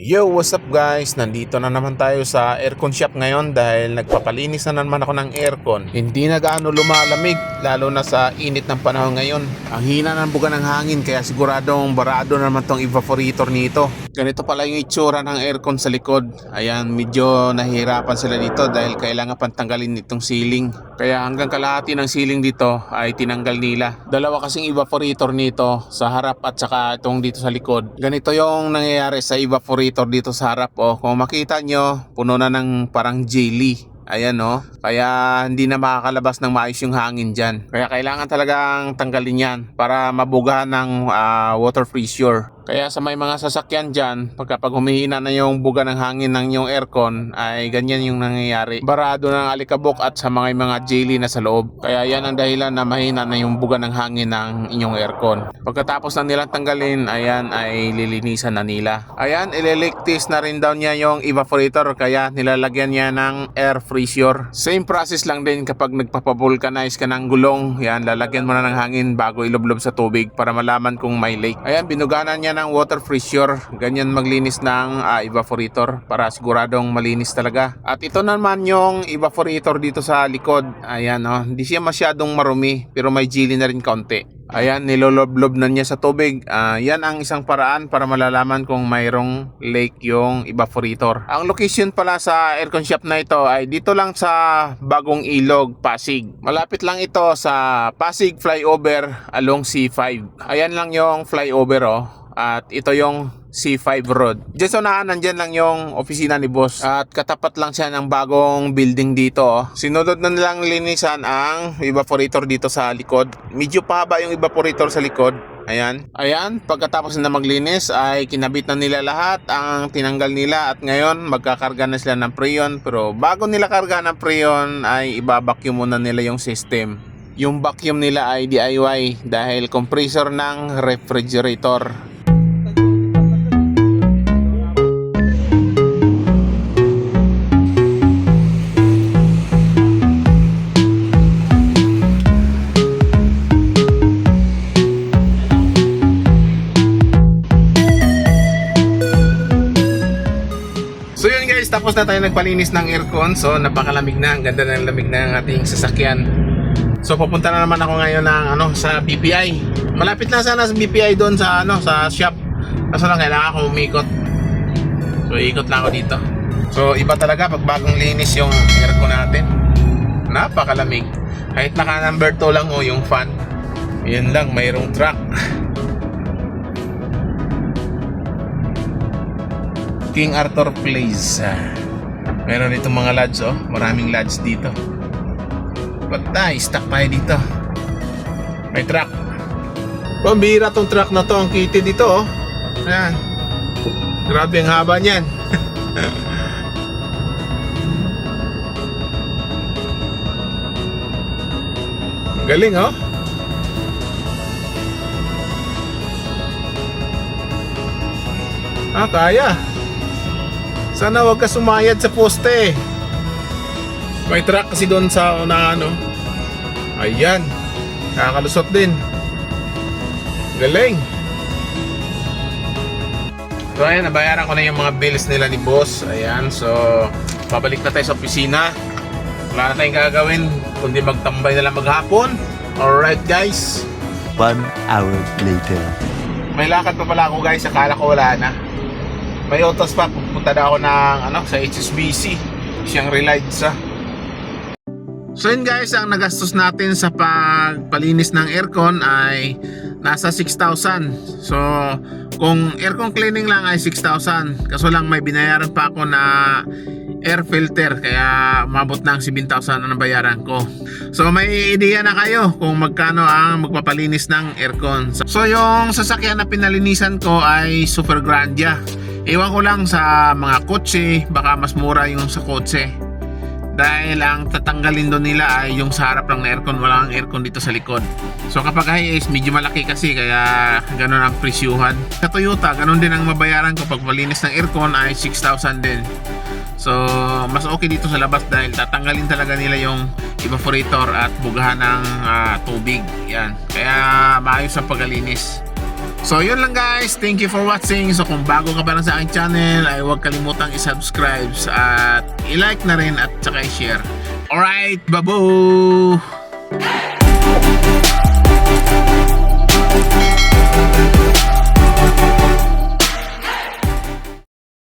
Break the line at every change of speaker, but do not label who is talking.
Yo, what's up guys? Nandito na naman tayo sa aircon shop ngayon dahil nagpapalinis na naman ako ng aircon. Hindi na gaano lumalamig, lalo na sa init ng panahon ngayon. Ang hina ng buga ng hangin kaya siguradong barado na naman tong evaporator nito. Ganito pala yung itsura ng aircon sa likod. Ayan, medyo nahihirapan sila dito dahil kailangan pantanggalin itong ceiling. Kaya hanggang kalahati ng ceiling dito ay tinanggal nila. Dalawa kasing evaporator nito sa harap at saka itong dito sa likod. Ganito yung nangyayari sa evaporator dito sa harap. Oh, kung makita nyo, puno na ng parang jelly. Ayan no. Kaya hindi na makakalabas ng maayos yung hangin dyan. Kaya kailangan talagang tanggalin yan para mabugahan ng ah, water pressure. Kaya sa may mga sasakyan dyan, pagkapag humihina na yung buga ng hangin ng yung aircon, ay ganyan yung nangyayari. Barado ng alikabok at sa mga mga jelly na sa loob. Kaya yan ang dahilan na mahina na yung buga ng hangin ng inyong aircon. Pagkatapos na nilang tanggalin, ayan ay lilinisan na nila. Ayan, ililiktis na rin daw niya yung evaporator kaya nilalagyan niya ng air pressure. Same process lang din kapag nagpapavulcanize ka ng gulong. Yan, lalagyan mo na ng hangin bago ilublob sa tubig para malaman kung may leak. Ayan, binuganan niya ng water pressure. Ganyan maglinis ng ah, evaporator para siguradong malinis talaga. At ito naman yung evaporator dito sa likod. Ayan, oh, hindi siya masyadong marumi pero may jelly na rin kaunti. Ayan, niloloblob na niya sa tubig. Ah, yan ang isang paraan para malalaman kung mayroong leak yung evaporator. Ang location pala sa aircon shop na ito ay dito lang sa Bagong Ilog, Pasig. Malapit lang ito sa Pasig Flyover along C5. Ayan lang yung flyover oh. At ito yung C5 Road. Diyan sa unahan, nandyan lang yung opisina ni boss. At katapat lang siya ng bagong building dito. oh. Sinunod na nilang linisan ang evaporator dito sa likod. Medyo pahaba yung evaporator sa likod. Ayan. Ayan, pagkatapos na maglinis ay kinabit na nila lahat ang tinanggal nila at ngayon magkakarga na sila ng preon pero bago nila karga ng preon ay ibabacuum muna nila yung system. Yung vacuum nila ay DIY dahil compressor ng refrigerator. Tapos na tayo nagpalinis ng aircon. So napakalamig na, ang ganda ng lamig ng ating sasakyan. So pupunta na naman ako ngayon ng ano sa BPI. Malapit na sana sa BPI doon sa ano sa shop. Kaso lang kailangan ko umikot. So ikot lang ako dito. So iba talaga pag bagong linis yung aircon natin. Napakalamig. Kahit naka number 2 lang o yung fan. Yun lang, mayroong truck. King Arthur Place. Ah, meron dito mga lodge oh. Maraming lodge dito. Patay, stuck tayo dito. May truck. Pambira tong truck na to. Ang kitty dito oh. Ayan. Grabe ang haba niyan. Galing oh. Ah, kaya. Sana wag ka sumayad sa poste. May truck kasi doon sa una ano. Ayan. Nakakalusot din. Galing. So ayan, nabayaran ko na yung mga bills nila ni boss. Ayan, so pabalik na tayo sa opisina. Wala na tayong gagawin kundi magtambay na lang maghapon. Alright guys.
One hour later.
May lakad pa pala ako guys, akala ko wala na. May autos pa, pupunta na ako ng ano, sa HSBC. Siyang relied sa. So yun guys, ang nagastos natin sa pagpalinis ng aircon ay nasa 6,000. So kung aircon cleaning lang ay 6,000. Kaso lang may binayaran pa ako na air filter kaya umabot ng 7,000 na nabayaran ko. So may ideya na kayo kung magkano ang magpapalinis ng aircon. So yung sasakyan na pinalinisan ko ay Super Grandia. Iwan ko lang sa mga kotse, baka mas mura yung sa kotse. Dahil ang tatanggalin doon nila ay yung sa harap lang na aircon, wala ang aircon dito sa likod. So kapag high is medyo malaki kasi kaya ganun ang presyuhan. Sa Toyota, ganun din ang mabayaran ko pag malinis ng aircon ay 6,000 din. So, mas okay dito sa labas dahil tatanggalin talaga nila yung evaporator at bugahan ng ah, tubig. Yan. Kaya maayos ang paglinis. So yun lang guys, thank you for watching. So kung bago ka pa lang sa aking channel ay huwag kalimutang i-subscribe at i-like na rin at saka i-share. Alright, babu!